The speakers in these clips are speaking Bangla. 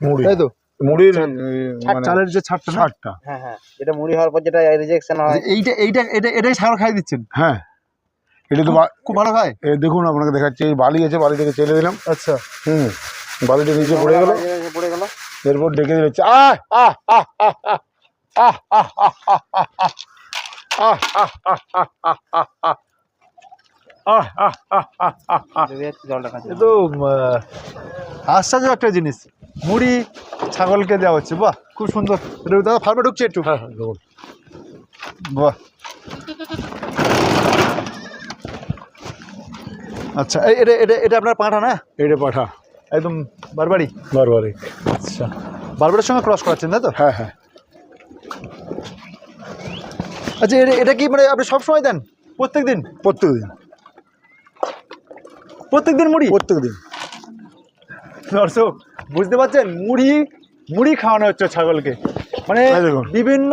মুড়ি তাই তো মুড়ির মানে চালের যে ছাড়টা? ছাড়টা হ্যাঁ হ্যাঁ এটা মুড়ি হওয়ার পর যেটা রিজেকশন হয় এইটা এইটা এটা এটাই ছাগল খাই দিচ্ছেন হ্যাঁ এটা তো খুব ভালো খায় দেখুন আপনাকে দেখাচ্ছি এই বালি আছে বালি থেকে চেলে দিলাম আচ্ছা হুম বালিটা নিচে পড়ে গেল পড়ে গেল এরপর ডেকে দিচ্ছে আহ আহ আহ আহ আহ আহ আহ আহ আহ আহ আহ আহ আহ আহ তো আহ, আশ্চর্য একটা জিনিস। মুড়ি ছাগলকে দেওয়া হচ্ছে বাহ খুব সুন্দর। দাদা ফার্মে ঢুকছে একটু? হ্যাঁ হ্যাঁ বাহ। আচ্ছা এই- এটা এটা এটা আপনার পাঁঠা না? এটা পাঠা। একদম বারবারই? বারবারই। আচ্ছা। বারবারের সঙ্গে ক্রস করাচ্ছেন তাই তো? হ্যাঁ হ্যাঁ। আচ্ছা এটা এটা কি মানে আপনি সব সময় দেন? প্রত্যেক দিন প্রত্যেক দিন প্রত্যেক দিন মুড়ি? প্রত্যেক দিন দর্শক বুঝতে পারছেন? মুড়ি মুড়ি খাওয়ানো হচ্ছে ছাগলকে। মানে। বিভিন্ন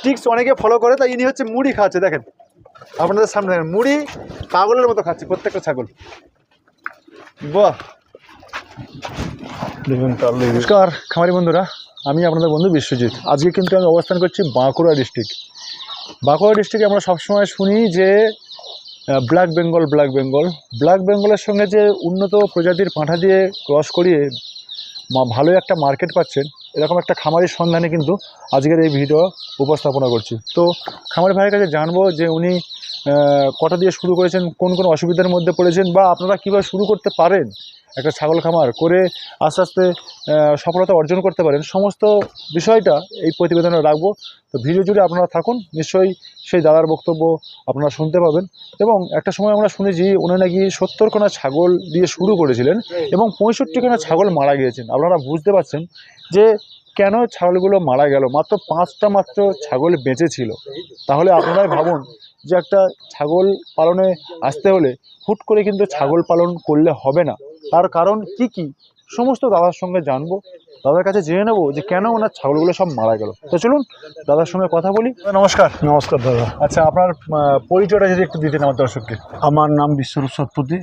ট্রিক্স অনেকে ফলো করে তাই ইনি হচ্ছে মুড়ি খাওয়াচ্ছে দেখেন। আপনাদের সামনে দেখেন মুড়ি পাগলের মতো খাচ্ছে প্রত্যেকটা ছাগল। বাহ। দেখুন নমস্কার খামারি বন্ধুরা আমি আপনাদের বন্ধু বিশ্বজিৎ। আজকে কিন্তু আমি অবস্থান করছি বাঁকুড়া ডিস্ট্রিক্ট বাঁকুড়া ডিস্ট্রিক্টে আমরা সবসময় শুনি যে black Bengal black Bengal black বেঙ্গলের সঙ্গে যে উন্নত প্রজাতির পাঁঠা দিয়ে ক্রস করিয়ে ভালো একটা মার্কেট পাচ্ছেন। এরকম একটা খামারের সন্ধানে কিন্তু আজকের এই ভিডিও উপস্থাপনা করছি। তো খামারি ভাইয়ের কাছে জানব যে উনি কটা দিয়ে শুরু করেছেন, কোন কোন অসুবিধার মধ্যে পড়েছেন বা আপনারা কীভাবে শুরু করতে পারেন একটা ছাগল খামার করে আস্তে আস্তে সফলতা অর্জন করতে পারেন, সমস্ত বিষয়টা এই প্রতিবেদনে রাখব। তো ভিডিও জুড়ে আপনারা থাকুন, নিশ্চয়ই সেই দাদার বক্তব্য আপনারা শুনতে পাবেন। এবং একটা সময় আমরা শুনেছি উনি নাকি সত্তর খানা ছাগল দিয়ে শুরু করেছিলেন এবং পঁয়ষট্টি খানা ছাগল মারা গিয়েছেন। আপনারা বুঝতে পারছেন যে কেন ছাগলগুলো মারা গেল? মাত্র পাঁচটা মাত্র ছাগল বেঁচে ছিল তাহলে আপনারাই ভাবুন যে একটা ছাগল পালনে আসতে হলে হুট করে কিন্তু ছাগল পালন করলে হবে না। তার কারণ কি কি? সমস্ত দাদার সঙ্গে জানব। দাদার কাছে জেনে নেব যে কেন ওনার ছাগলগুলো সব মারা গেল। তো চলুন দাদার সঙ্গে কথা বলি। নমস্কার। নমস্কার দাদা। আচ্ছা আপনার পরিচয়টা যদি একটু দিতেন আমার দর্শককে। আমার নাম বিশ্বরূপ সৎপতি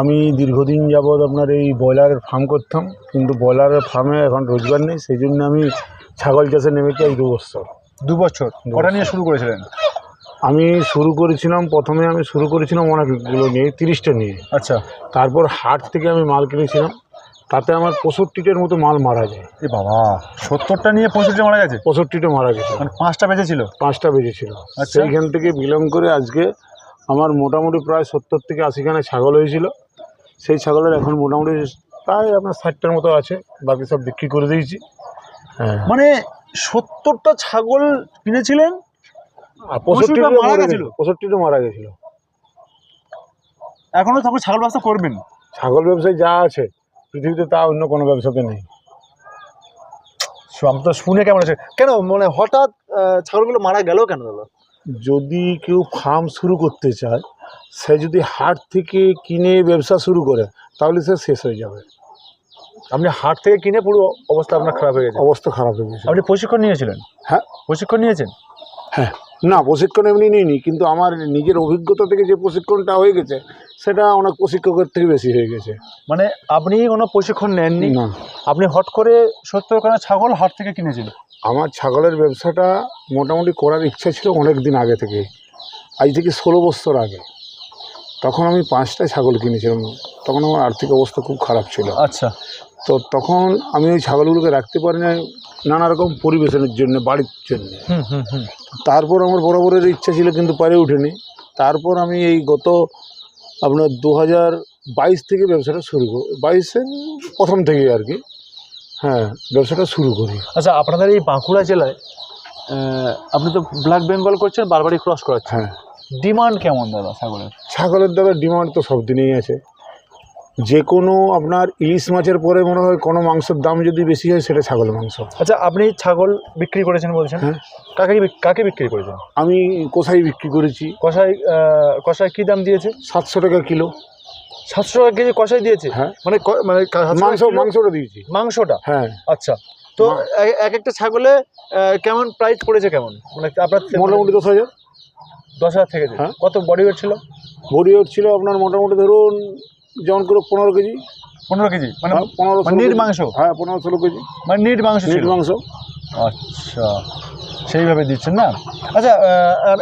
আমি দীর্ঘদিন যাবৎ আপনার এই ব্রয়লারের ফার্ম করতাম কিন্তু ব্রয়লারের ফার্মে এখন রোজগার নেই সেই জন্য আমি ছাগল চাষে নেমেছি এই দু বছর। দু বছর? কটা নিয়ে শুরু করেছিলেন? আমি শুরু করেছিলাম প্রথমে আমি শুরু করেছিলাম অনেকগুলো নিয়ে তিরিশটা নিয়ে। আচ্ছা। তারপর হাট থেকে আমি মাল কিনেছিলাম তাতে আমার পঁয়ষট্টিটার মতো মাল মারা যায়। এ বাবা সত্তরটা নিয়ে পঁয়ষট্টি মারা গেছে? পঁয়ষট্টিটা মারা গেছে। মানে পাঁচটা বেঁচেছিল? পাঁচটা বেজেছিল আচ্ছা। সেইখান থেকে বিলং করে আজকে আমার মোটামুটি প্রায় সত্তর থেকে আশিখানে ছাগল হয়েছিল। সেই ছাগলের এখন মোটামুটি প্রায় আপনার ষাটটার মতো আছে বাকি সব বিক্রি করে দিয়েছি। হ্যাঁ। মানে সত্তরটা ছাগল কিনেছিলেন? পঁয়ষট্টিটা মারা গেছিল? পঁয়ষট্টিটা মারা গেছিল। এখনও তারপর ছাগল ব্যবসা করবেন? ছাগল ব্যবসায় যা আছে পৃথিবীতে তা অন্য কোনো ব্যবসাতে নেই। তো শুনে কেমন আছে? কেন মানে হঠাৎ ছাগলগুলো মারা গেল কেন দাদা? যদি কেউ ফার্ম শুরু করতে চায় সে যদি হাট থেকে কিনে ব্যবসা শুরু করে তাহলে সে শেষ হয়ে যাবে। আপনি হাট থেকে কিনে পুরো অবস্থা আপনার খারাপ হয়ে গেছে। অবস্থা খারাপ হয়ে গেছে। আপনি প্রশিক্ষণ নিয়েছিলেন? হ্যাঁ। প্রশিক্ষণ নিয়েছেন? হ্যাঁ। না প্রশিক্ষণ এমনি নিইনি কিন্তু আমার নিজের অভিজ্ঞতা থেকে যে প্রশিক্ষণটা হয়ে গেছে সেটা অনেক প্রশিক্ষকের থেকে বেশি হয়ে গেছে। মানে আপনি কোনো প্রশিক্ষণ নেননি? না। আপনি হট করে সত্তর খানা ছাগল হাট থেকে কিনেছিলেন? আমার ছাগলের ব্যবসাটা মোটামুটি করার ইচ্ছা ছিল অনেক দিন আগে থেকে। আজ থেকে ষোলো বছর আগে। তখন আমি পাঁচটা ছাগল কিনেছিলাম। তখন আমার আর্থিক অবস্থা খুব খারাপ ছিল। আচ্ছা। তো তখন আমি ওই ছাগলগুলোকে রাখতে পারি না নানা রকম পরিবেশনের জন্য বাড়ির জন্য। হুম হুম হুম। তারপর আমার বরাবরের ইচ্ছা ছিল কিন্তু পারে ওঠেনি তারপর আমি এই গত আপনার দু হাজার বাইশ থেকে ব্যবসাটা শুরু করি বাইশের প্রথম থেকে আর কি। হ্যাঁ ব্যবসাটা শুরু করি। আচ্ছা আপনাদের এই বাঁকুড়া জেলায় আপনি তো ব্ল্যাক বেঙ্গল করছেন বারবারই ক্রস করাচ্ছেন। হ্যাঁ। ডিমান্ড কেমন দাদা ছাগলের? ছাগলের দাদা ডিমান্ড তো সব দিনেই আছে। যে কোনো আপনার ইলিশ মাছের পরে মনে হয় কোনো মাংসের দাম যদি বেশি হয় সেটা ছাগল মাংস। আচ্ছা আপনি ছাগল বিক্রি করেছেন বলছেন। হ্যাঁ। কাকে বিক- কাকে বিক্রি করেছেন? আমি কোথায় বিক্রি করেছি। কষাই আহ, কষাই কি দাম দিয়েছে? সাতশো টাকা কিলো। সাতশো টাকা কেজি কষাই দিয়েছে? হ্যাঁ। মানে ক- মানে কা- 700 মাংস কিলো? মাংসটা দিয়েছি। মাংসটা? হ্যাঁ। আচ্ছা। তো মা- এ- এক একটা ছাগলে আহ, কেমন প্রাইস পড়েছে কেমন? মানে আপনার মোটামুটি দশ হাজার। দশ হাজার থেকে হ্যাঁ। কত বডি ওয়েট ছিল? বডি ওয়েট ছিল আপনার মোটামুটি ধরুন যেমন করে পনেরো কেজি। পনেরো কেজি মানে হ্যাঁ, পনেরো মানে নিট মাংস? হ্যাঁ পনেরো ষোলো কেজি। মানে নিট মাংস নিট মাংস। আচ্ছা সেইভাবে দিচ্ছেন না? আচ্ছা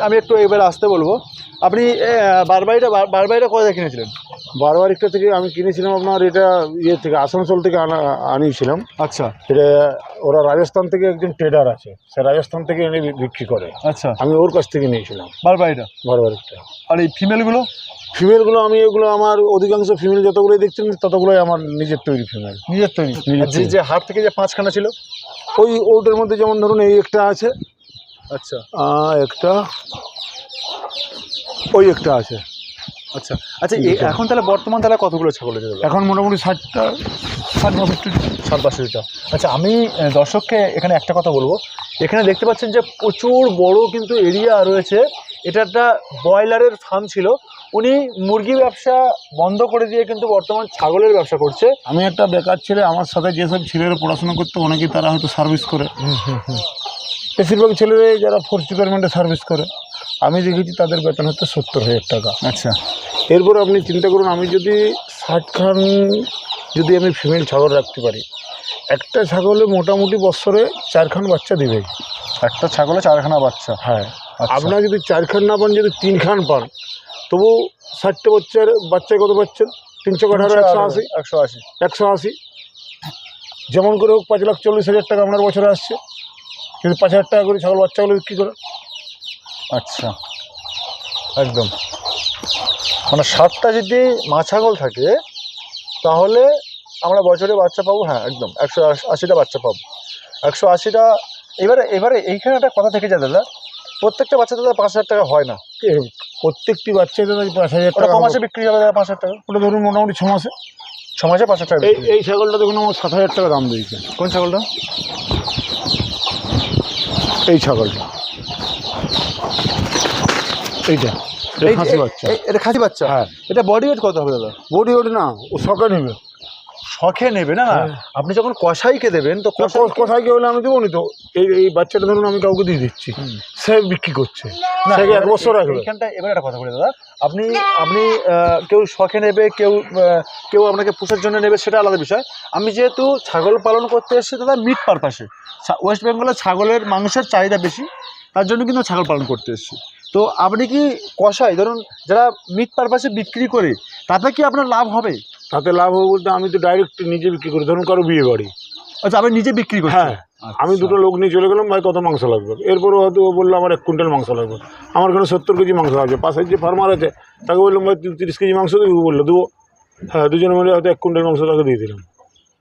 আমি একটু এবার আসতে বলব। আপনি বারবারিটা বার- বারবারিটা কোথায় কিনেছিলেন? বারবারিকটা থেকে আমি কিনেছিলাম আপনার এটা ইয়ে থেকে আসানসোল থেকে আনা আনিয়েছিলাম। আচ্ছা। এটা ওরা রাজস্থান থেকে একজন ট্রেডার আছে সে রাজস্থান থেকে এনে বিক্রি করে। আচ্ছা। আমি ওর কাছ থেকে নিয়েছিলাম। বারবারিটা বারবারিকটা আর এই ফিমেলগুলো ফিমেলগুলো আমি এগুলো আমার অধিকাংশ ফিমেল যতগুলোই দেখছেন ততগুলোই আমার নিজের তৈরি ফিমেল নিজের তৈরি? যে যে হাট থেকে যে পাঁচখানা ছিল? ওই ওটার মধ্যে যেমন ধরুন এই একটা আছে। আচ্ছা। একটা। ওই একটা আছে। আচ্ছা আচ্ছা এ- এখন তাহলে বর্তমান তাহলে কতগুলো ছাগল আছে? এখন মোটামুটি ষাটটা ষাট বাষট্টি সাত বাষট্টিটা আচ্ছা আমি দর্শককে এখানে একটা কথা বলব। এখানে দেখতে পাচ্ছেন যে প্রচুর বড় কিন্তু এরিয়া রয়েছে। এটা একটা ব্রয়লারের ফার্ম ছিল। উনি মুরগি ব্যবসা বন্ধ করে দিয়ে কিন্তু বর্তমান ছাগলের ব্যবসা করছে। আমি একটা বেকার ছেলে আমার সাথে যেসব ছেলেরা পড়াশোনা করতে অনেকেই তারা হয়তো সার্ভিস করে। বেশিরভাগ ছেলেরাই যারা ফোর্স ডিপার্টমেন্টে সার্ভিস করে। আমি দেখেছি তাদের বেতন হচ্ছে সত্তর হাজার টাকা। আচ্ছা। এরপর আপনি চিন্তা করুন আমি যদি ষাটখান যদি আমি ফিমেল ছাগল রাখতে পারি একটা ছাগলে মোটামুটি বছরে চারখান বাচ্চা দেবে। একটা ছাগলে চারখানা বাচ্চা? হ্যাঁ। আচ্ছা। আপনার যদি চারখান না পান যদি তিনখান পান তবু ষাটটা বাচ্চার বাচ্চায় কত পাচ্ছেন? তিনশো আঠারো একশো আশি। একশো আশি। একশো আশি। যেমন করে হোক পাঁচ লাখ চল্লিশ হাজার টাকা আপনার বছরে আসছে। কিন্তু পাঁচ হাজার টাকা করে ছাগল বাচ্চাগুলো বিক্রি করে আচ্ছা। একদম। মানে সাতটা যদি মা ছাগল থাকে তাহলে আমরা বছরে বাচ্চা পাবো হ্যাঁ একদম। একশো আশিটা বাচ্চা পাবো। একশো আশিটা এবারে এবারে এইখানে একটা কথা থেকে যায় দাদা। প্রত্যেকটা বাচ্চা দাদা পাঁচ হাজার টাকা হয় না। প্রত্যেকটি বাচ্চাই দাদা পাঁচ হাজার টাকা ক মাসে বিক্রি হবে দাদা পাঁচ হাজার টাকা? ওটা ধরুন মোটামুটি ছ মাসে। ছ মাসে পাঁচ হাজার টাকা এই এই ছাগলটা দেখুন আমার সাত হাজার টাকা দাম দিয়েছে। কোন ছাগলটা? এই ছাগলটা। এইটা। এটা খাসি বাচ্চা। এটা খাসি বাচ্চা? হ্যাঁ। এটা বডি ওয়েট কত হবে দাদা? বডি ওটা না ও শখে নেবে। শখে নেবে না? হ্যাঁ। আপনি যখন কষাইকে দেবেন তো কষাই কষ- হলে আমি দেবো নি তো। এই এই বাচ্চাটা ধরুন আমি কাউকে দিয়ে দিচ্ছি। সে বিক্রি করছে। এক বছর রাখবে। এইখানটা এবার একটা কথা বলি দাদা। আপনি আপনি কেউ শখে নেবে কেউ কেউ আপনাকে পুষের জন্য নেবে সেটা আলাদা বিষয়। আমি যেহেতু ছাগল পালন করতে এসেছি দাদা মিট পারপাসে ওয়েস্ট বেঙ্গলে ছাগলের মাংসের চাহিদা বেশি তার জন্য কিন্তু ছাগল পালন করতে এসেছি। তো আপনি কি কষাই? ধরুন যারা মিট পারপাসে বিক্রি করে তাতে কি আপনার লাভ হবে? তাতে লাভ হবে বলতে আমি তো ডাইরেক্ট নিজে বিক্রি করি ধরুন কারও বিয়ে বাড়ি। আচ্ছা আপনি নিজে বিক্রি করছেন? হ্যাঁ আমি দুটো লোক নিয়ে চলে গেলাম ভাই কত মাংস লাগবে? এরপরে হয়তো ও বলল আমার এক কুইন্টাল মাংস লাগবে। আমার এখানে সত্তর কেজি মাংস লাগবে পাশের যে ফার্মার আছে তাকে বললাম ভাই তিরিশ কেজি মাংস দেবো? বলল দেবো। হ্যাঁ দুজনে মিলে হয়তো এক কুইন্টাল মাংস তাকে দিয়ে দিলাম।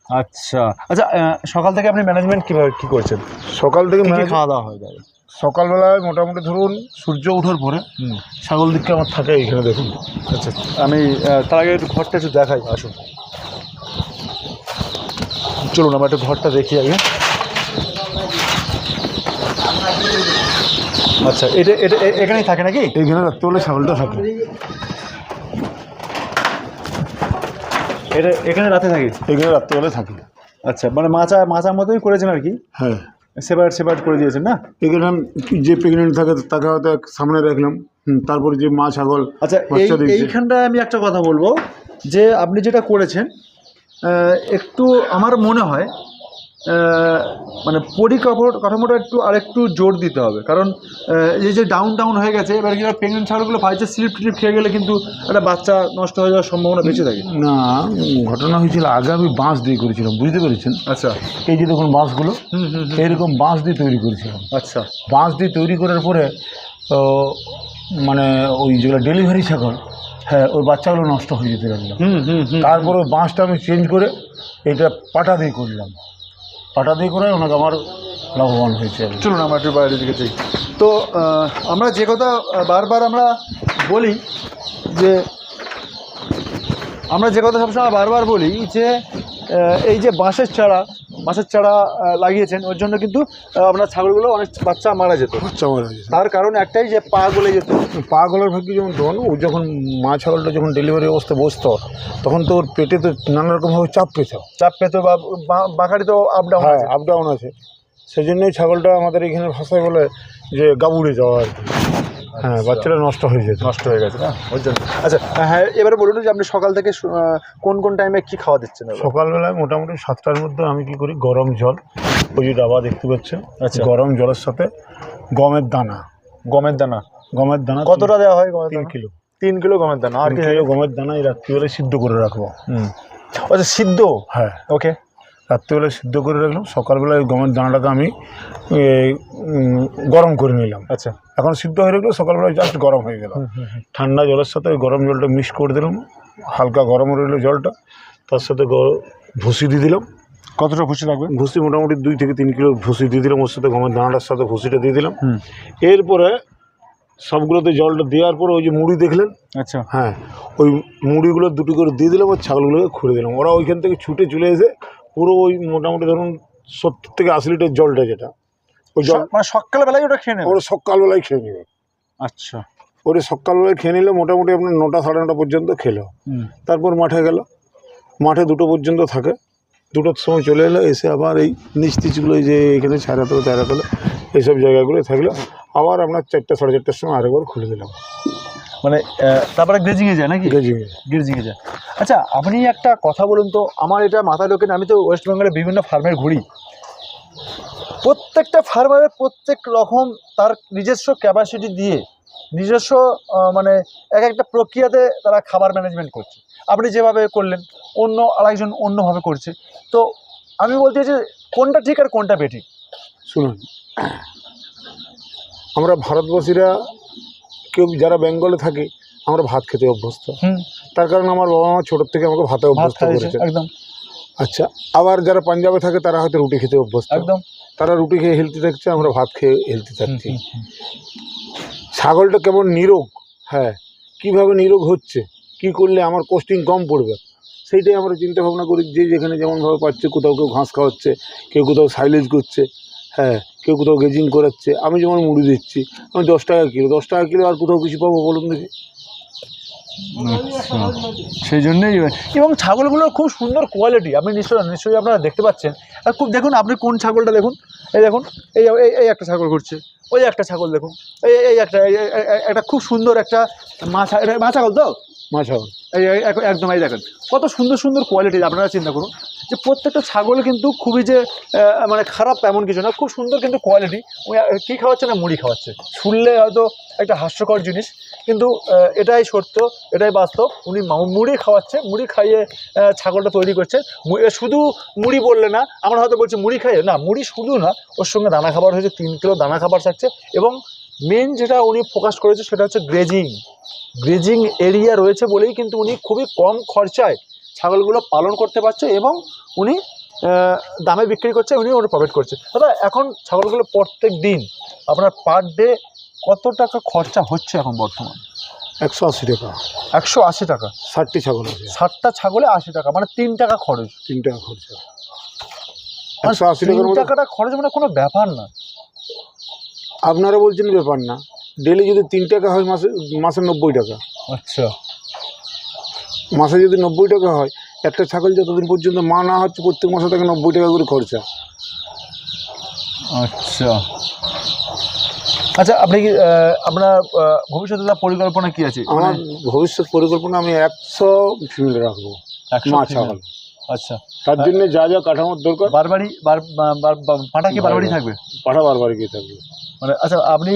আচ্ছা। আচ্ছা সকাল থেকে আপনি ম্যানেজমেন্ট কীভাবে কী করছেন? সকাল থেকে খাওয়া দাওয়া হয় দাদা সকালবেলায় মোটামুটি ধরুন সূর্য ওঠার পরে ছাগল দিককে আমার থাকে এখানে দেখুন। আচ্ছা আমি তার আগে একটু ঘরটা একটু দেখাই আসুন। চলুন আমরা একটু ঘরটা দেখি আগে। আচ্ছা এটা এটা এখানেই থাকে নাকি? এইখানে রাত্রেবেলা ছাগলটা থাকে। এটা এখানে রাতে থাকে? এখানে রাত্রেবেলা থাকে। আচ্ছা মানে মাচা মাচার মতোই করেছেন আর কি? হ্যাঁ। সেপারেট সেপারেট করে দিয়েছেন না? এখানে যে প্রেগনেন্ট থাকে তাকে হয়তো এক সামনে রাখলাম। হুম, তারপরে যে মা ছাগল আচ্ছা এইখানটায় আমি একটা কথা বলব যে আপনি যেটা করেছেন একটু আমার মনে হয় মানে পরিকাঠামো কাঠামোটা একটু আরেকটু জোর দিতে হবে। কারণ এই যে ডাউন ডাউন হয়ে গেছে এবার কি প্রেগনেন্ট ছাগলগুলো ভাইছে স্লিপ টিলিপ খেয়ে গেলে কিন্তু একটা বাচ্চা নষ্ট হয়ে যাওয়ার সম্ভাবনা বেঁচে থাকে। না ঘটনা হয়েছিল আগে আমি বাঁশ দিয়ে করেছিলাম বুঝতে পেরেছেন? আচ্ছা। এই যে দেখুন বাঁশগুলো। এইরকম বাঁশ দিয়ে তৈরি করেছিলাম। আচ্ছা। বাঁশ দিয়ে তৈরি করার পরে মানে ওই যেগুলো ডেলিভারি ছাগল হ্যাঁ ওই বাচ্চাগুলো নষ্ট হয়ে যেতে লাগল। হুম হুম হুম। তারপরে ওই বাঁশটা আমি চেঞ্জ করে এটা পাটা দিয়ে করলাম। পাটা করে ওনাকে আমার লাভবান হয়েছে। চলুন, আমরা একটু বাইরের দিকে তো আমরা যে কথা বারবার আমরা বলি যে আমরা যে কথা সবসময় বারবার বলি যে এই যে বাঁশের চারা বাঁশের চারা লাগিয়েছেন ওর জন্য কিন্তু আপনার ছাগলগুলো অনেক বাচ্চা মারা যেত। বাচ্চা মারা গেছে তার কারণ একটাই যে পা গলে যেত। পা গলার ভাগ্য যেমন তখন ও যখন মা ছাগলটা যখন ডেলিভারি অবস্থায় বসতো তখন তো ওর পেটে তো নানা রকমভাবে চাপ পেত। চাপ পেতো বা বা- বাঁকারি তো আপ ডাউন হ্যাঁ আপ ডাউন আছে। সেই জন্যই ছাগলটা আমাদের এখানে ভাষায় বলে যে গাবুড়ে যাওয়া আর কি। হ্যাঁ আচ্ছা। বাচ্চাটা নষ্ট হয়ে যেত। নষ্ট হয়ে গেছে না ওই জন্য। আচ্ছা হ্যাঁ এবারে বলুন যে আপনি সকাল থেকে কোন কোন টাইমে কি খাওয়া দিচ্ছেন? সকালবেলায় মোটামুটি সাতটার মধ্যে আমি কি করি গরম জল ওই যে ডাবা দেখতে পাচ্ছেন আচ্ছা। গরম জলের সাথে গমের দানা। গমের দানা? গমের দানা কতটা দেওয়া হয় গমের তিন কিলো। তিন কিলো গমের দানা আর কি গমের দানা এই রাত্রিবেলায় সিদ্ধ করে রাখব। হুম। আচ্ছা সিদ্ধ? হ্যাঁ। ওকে রাত্রিবেলায় সিদ্ধ করে রাখলাম সকালবেলায় ওই গমের দানাটাকে আমি গরম করে নিলাম। আচ্ছা। এখন সিদ্ধ হয়ে গেলো সকালবেলায় জাস্ট গরম হয়ে গেল। ঠান্ডা জলের সাথে ওই গরম জলটা মিক্স করে দিলাম হালকা গরম রইল জলটা তার সাথে ভুসি দিয়ে দিলাম। কতটা খুশি লাগবে? ভুসি মোটামুটি দুই থেকে তিন কিলো ভুসি দিয়ে দিলাম ওর সাথে গমের দানাটার সাথে ভুসিটা দিয়ে দিলাম। এরপরে সবগুলোতে জলটা দেওয়ার পরে ওই যে মুড়ি দেখলেন? আচ্ছা। হ্যাঁ ওই মুড়িগুলো দুটো করে দিয়ে দিলাম আর ছাগলগুলোকে খুঁড়ে দিলাম। ওরা ওইখান থেকে ছুটে চলে এসে পুরো ওই মোটামুটি ধরুন সত্তর থেকে আশি লিটার জলটা যেটা ওই জল মানে সকালবেলায় ওটা খেয়ে নেবে? ওরা সকালবেলায় খেয়ে নেবে। আচ্ছা। ওরে সকালবেলায় খেয়ে নিলে মোটামুটি আপনার নটা সাড়ে নটা পর্যন্ত খেলো। তারপর মাঠে গেল। মাঠে দুটো পর্যন্ত থাকে। দুটোর সময় চলে এলো এসে আবার এই নিচ টিচগুলো এই যে এখানে ছাড়া তোলে তেরা তোলে এইসব জায়গাগুলো থাকল। আবার আপনার চারটে সাড়ে চারটের সময় আরেকবার খুলে দিলাম। মানে তারপরে গ্রেজিংয়ে যায় নাকি? গেজিংয়ে গ্রেজিংয়ে যায়। আচ্ছা আপনি একটা কথা বলুন তো আমার এটা মাথায় লোকেন আমি তো ওয়েস্ট বেঙ্গলে বিভিন্ন ফার্মের ঘুরি। প্রত্যেকটা ফার্মারের প্রত্যেক রকম তার নিজস্ব ক্যাপাসিটি দিয়ে নিজস্ব মানে এক একটা প্রক্রিয়াতে তারা খাবার ম্যানেজমেন্ট করছে। আপনি যেভাবে করলেন অন্য আরেকজন অন্যভাবে করছে। তো আমি বলতে চাই যে কোনটা ঠিক আর কোনটা বেঠিক? শুনুন আমরা ভারতবাসীরা কেউ যারা বেঙ্গলে থাকে আমরা ভাত খেতে অভ্যস্ত। তার কারণে আমার বাবা মা ছোটোর থেকে আমাকে ভাতে অভ্যস্ত করেছে। একদম। আচ্ছা আবার যারা পাঞ্জাবে থাকে তারা হয়তো রুটি খেতে অভ্যস্ত। একদম। তারা রুটি খেয়ে হেলদি থাকছে আমরা ভাত খেয়ে হেলদি থাকছি। ছাগলটা কেমন নিরোগ? হ্যাঁ কীভাবে নিরোগ হচ্ছে? কি করলে আমার কস্টিং কম পড়বে? সেইটাই আমরা চিন্তা ভাবনা করি যে যেখানে যেমনভাবে পাচ্ছে কোথাও কেউ ঘাস খাওয়াচ্ছে কেউ কোথাও সাইলেজ করছে। হ্যাঁ কেউ কোথাও গেজিং করাচ্ছে আমি যেমন মুড়ি দিচ্ছি আমি দশ টাকা কিলো দশ টাকা কিলো আর কোথাও কিছু পাবো বলুন দেখি। আচ্ছা সেই জন্যই এবং ছাগলগুলোর খুব সুন্দর কোয়ালিটি আপনি নিশ্চয়ই নিশ্চয়ই আপনারা দেখতে পাচ্ছেন। আর খুব দেখুন আপনি কোন ছাগলটা দেখুন এই দেখুন এই এই- এই একটা ছাগল ঘুরছে ওই একটা ছাগল দেখুন এই এই একটা একটা খুব সুন্দর একটা মা ছা- এটা মা ছাগল তো? মা ছাগল। এই এই- এক- একদম এই দেখেন কত সুন্দর সুন্দর কোয়ালিটি আপনারা চিন্তা করুন। যে প্রত্যেকটা ছাগল কিন্তু খুবই যে মানে খারাপ এমন কিছু না, খুব সুন্দর কিন্তু কোয়ালিটি কী খাওয়াচ্ছে না মুড়ি খাওয়াচ্ছে। শুনলে হয়তো একটা হাস্যকর জিনিস, কিন্তু এটাই সত্য, এটাই বাস্তব। উনি মুড়ি খাওয়াচ্ছে, মুড়ি খাইয়ে ছাগলটা তৈরি করছে। শুধু মুড়ি বললে না, আমরা হয়তো বলছি মুড়ি খাইয়ে, না, মুড়ি শুধু না, ওর সঙ্গে দানা খাবার হয়েছে, তিন কিলো দানা খাবার থাকছে। এবং মেন যেটা উনি ফোকাস করেছে, সেটা হচ্ছে গ্রেজিং গ্রেজিং এরিয়া রয়েছে বলেই কিন্তু উনি খুবই কম খরচায় ছাগলগুলো পালন করতে পারছে এবং উনি দামে বিক্রি করছে উনি ওর প্রফিট করছে। দাদা এখন ছাগলগুলো প্রত্যেক দিন আপনার পার ডে কত টাকা খরচা হচ্ছে এখন বর্তমান? একশো আশি টাকা। একশো আশি টাকা। ষাটটি ছাগল আছে। ষাটটা ছাগলে আশি টাকা মানে তিন টাকা খরচ। তিন টাকা খরচা। মানে একশো আশি মধ্যে টাকাটা খরচ মানে কোনো ব্যাপার না। আপনারা বলছেন ব্যাপার না। ডেলি যদি তিন টাকা হয় মাসে মাসে নব্বই টাকা। আচ্ছা। মাসে যদি নব্বই টাকা হয় একটা ছাগল যতদিন পর্যন্ত মা না হচ্ছে প্রত্যেক মাসে তাকে নব্বই টাকা করে খরচা। আচ্ছা। আচ্ছা আপনি কি আপনার ভবিষ্যতে তার পরিকল্পনা কি আছে? আমার মানে ভবিষ্যৎ পরিকল্পনা আমি একশো ফিমেল রাখব মা ছাগল। আচ্ছা। তার জন্য যা যা কাঠামোর দরকার বারবারই বার- বার- কি বারবারই থাকবে? পাঠা বারবার গিয়ে থাকবে। মানে আচ্ছা আপনি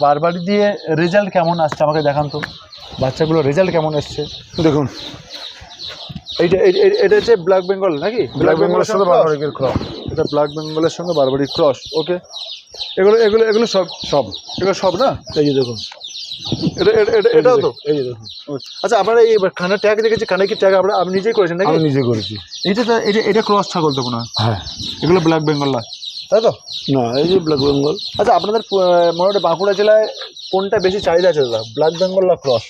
বারবারই দিয়ে রেজাল্ট কেমন আসছে? আমাকে দেখান তো। বাচ্চাগুলো রেজাল্ট কেমন এসছে? দেখুন এইটা এই- এই- এটা হচ্ছে ব্ল্যাক বেঙ্গল নাকি? ব্ল্যাক বেঙ্গলের সাথে cross? বারবার গিয়ে ক্রস এটা ব্ল্যাক বেঙ্গলের সঙ্গে বারবারি ক্রস ওকে এগুলো এগুলো এগুলো সব সব। এগুলো সব না? এই যে দেখুন। এটা এটা- এটা- এটাও তো? এই যে দেখুন। আচ্ছা আপনারা এই কানে ট্যাগ দেখেছি কানে কি ট্যাগ আপনারা আপনি নিজেই করেছেন নাকি? আমি নিজে করেছি। এইটা তো এটা এটা ক্রস ছাগল তো হয়। হ্যাঁ। এগুলো ব্ল্যাক বেঙ্গল না তাই তো? না এই যে ব্ল্যাক বেঙ্গল আচ্ছা আপনাদের মোটামুটি বাঁকুড়া জেলায় কোনটা বেশি চাহিদা আছে দাদা? ব্ল্যাক বেঙ্গল না ক্রস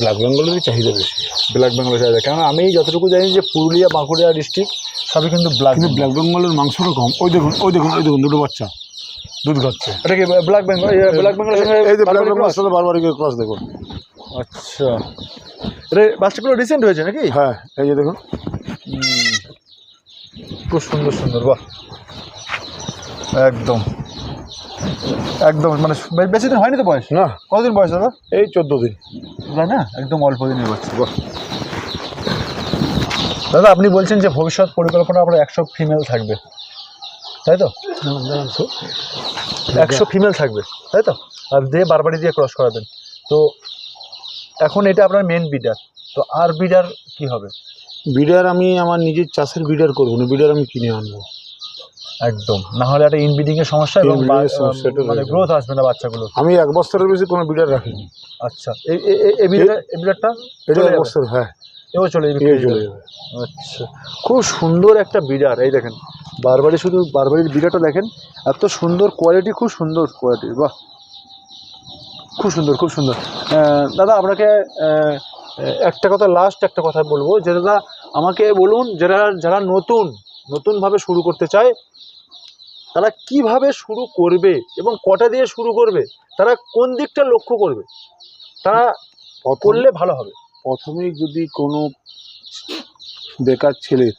ব্ল্যাক বেঙ্গলেরই চাহিদা বেশি ব্ল্যাক বেঙ্গলের চাহিদা। কেন আমি যতটুকু জানি যে পুরুলিয়া বাঁকুড়া ডিস্ট্রিক্ট সবই কিন্তু ব্ল্যাক কিন্তু ব্ল্যাক বেঙ্গলের মাংসটা কম। ওই দেখুন ওই দেখুন ওই দেখুন দুটো বাচ্চা। দুধ খাচ্ছে। এটা কি ব্ল্যাক বেঙ্গল ব্ল্যাক বেঙ্গলের সঙ্গে এই যে ব্ল্যাক বেঙ্গলের সাথে বারবার গিয়ে ক্রস দেখুন। আচ্ছা। এটা বাচ্চাগুলো রিসেন্ট হয়েছে নাকি? হ্যাঁ এই যে দেখুন। খুব সুন্দর সুন্দর বাহ। একদম। একদম মানে বেশি দিন হয়নি তো বয়স? না। কতদিন বয়স দাদা? এই চোদ্দ দিন। তাই না? একদম অল্প দিনের বাহ। দাদা আপনি বলছেন যে ভবিষ্যৎ পরিকল্পনা আপনার একশো ফিমেল থাকবে। তাই তো? একশো ফিমেল থাকবে। তাই তো? আর দিয়ে বারবারই দিয়ে ক্রস করাবেন। তো এখন এটা আপনার মেন বিডার তো আর বিডার কি হবে? বিডার আমি আমার নিজের চাষের বিডার করব না। বিডার আমি কিনে আনব। একদম। না হলে একটা ইনব্রিডিং এর সমস্যা এবং মানে গ্রোথ আসবে না বাচ্চাগুলো আমি এক বছরের বেশি কোনো বিডার রাখিনি। আচ্ছা। এই এই- বিডারটা এটা এক? বছর হ্যাঁ। এও চলে যাবে চলে যাবে। আচ্ছা। খুব সুন্দর একটা বিডার এই দেখেন। বারবারি শুধু বারবারির বিডারটা দেখেন। এত সুন্দর কোয়ালিটি খুব সুন্দর কোয়ালিটি বাহ। খুব সুন্দর খুব সুন্দর। দাদা আপনাকে একটা কথা লাস্ট একটা কথা বলব। যে দাদা আমাকে বলুন যারা যারা নতুন নতুনভাবে শুরু করতে চায় তারা কীভাবে শুরু করবে এবং কটা দিয়ে শুরু করবে তারা কোন দিকটা লক্ষ্য করবে তারা করলে ভালো হবে। প্রথমেই যদি কোনো বেকার ছেলের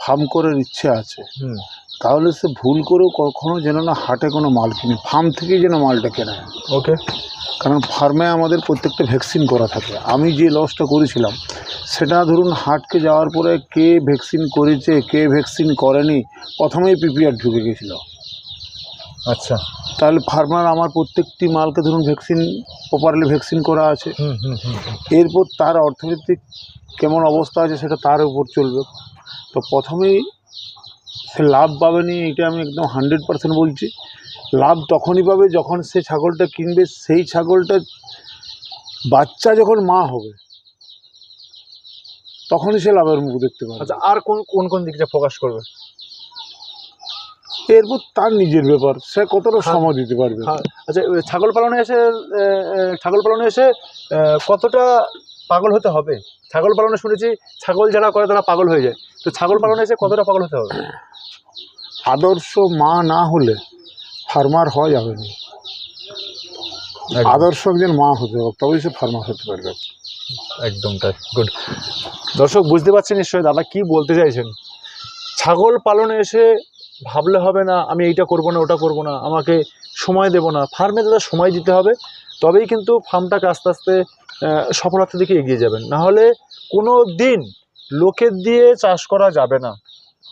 ফার্ম করার ইচ্ছে আছে হুম। তাহলে সে ভুল করেও কখনো যেন না হাটে কোনো মাল কিনে ফার্ম থেকেই যেন মালটা কেনা ওকে কারণ ফার্মে আমাদের প্রত্যেকটা ভ্যাকসিন করা থাকে। আমি যে লসটা করেছিলাম সেটা ধরুন হাটকে যাওয়ার পরে কে ভ্যাকসিন করেছে কে ভ্যাকসিন করেনি প্রথমেই পিপিআর ঢুকে গেছিল। আচ্ছা। তাহলে ফার্মার আমার প্রত্যেকটি মালকে ধরুন ভ্যাকসিন প্রপারলি ভ্যাকসিন করা আছে। এরপর তার অর্থনৈতিক কেমন অবস্থা আছে সেটা তার উপর চলবে। তো প্রথমেই লাভ পাবে পাবেনি এটা আমি একদম হান্ড্রেড পার্সেন্ট বলছি। লাভ তখনই পাবে যখন সে ছাগলটা কিনবে সেই ছাগলটা বাচ্চা যখন মা হবে তখনই সে লাভের মুখ দেখতে পাবে। আচ্ছা আর কোন কোন কোন দিকটা ফোকাস করবে? এরপর তার নিজের ব্যাপার সে কতটা সময় দিতে পারবে? হ্যাঁ, আচ্ছা ছাগল পালনে এসে ছাগল পালনে এসে কতটা পাগল হতে হবে? ছাগল পালনে শুনেছি ছাগল যারা করে তারা পাগল হয়ে যায়। তো ছাগল পালনে এসে কতটা পাগল হতে হবে? আদর্শ মা না হলে ফার্মার হওয়া যাবে না। আদর্শ একজন মা হতে হবে তবেই সে ফার্মার হতে পারবে। একদম তাই গুড দর্শক বুঝতে পারছেন নিশ্চয়ই দাদা কি বলতে চাইছেন? ছাগল পালনে এসে ভাবলে হবে না আমি এইটা করব না ওটা করব না আমাকে সময় দেব না। ফার্মে দাদা সময় দিতে হবে তবেই কিন্তু ফার্মটাকে আস্তে আস্তে সফলতার দিকে এগিয়ে যাবেন। নাহলে কোনো দিন লোকের দিয়ে চাষ করা যাবে না।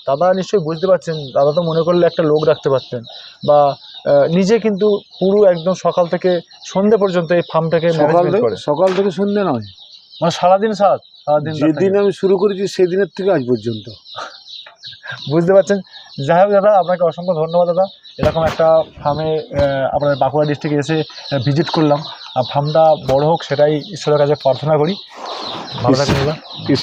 দাদা নিশ্চয়ই বুঝতে পারছেন দাদা তো মনে করলে একটা লোক রাখতে পারতেন। বা নিজে কিন্তু পুরো একদম সকাল থেকে সন্ধে পর্যন্ত এই ফার্মটাকে সকাল থেকে সন্ধ্যে নয়। মানে সারাদিন সাত সারাদিন যেদিন। আমি শুরু করেছি সেদিনের থেকে আজ পর্যন্ত। বুঝতে পারছেন? যাই হোক দাদা আপনাকে অসংখ্য ধন্যবাদ দাদা। এরকম একটা ফার্মে আপনার বাঁকুড়া ডিস্ট্রিক্টে এসে ভিজিট করলাম। আর ফার্মটা বড় হোক সেটাই ঈশ্বরের কাছে প্রার্থনা করি। ভালো থাকুন দাদা।